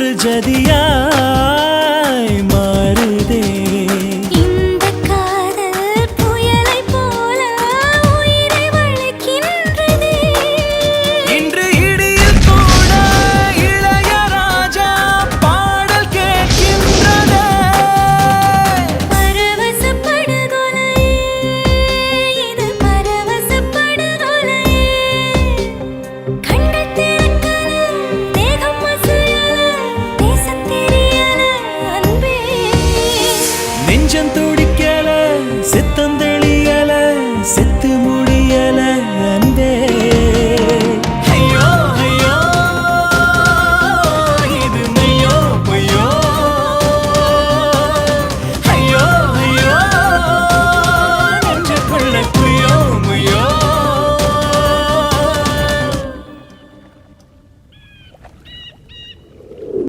ஒன்று ஜதியா நெஞ்சம் துடி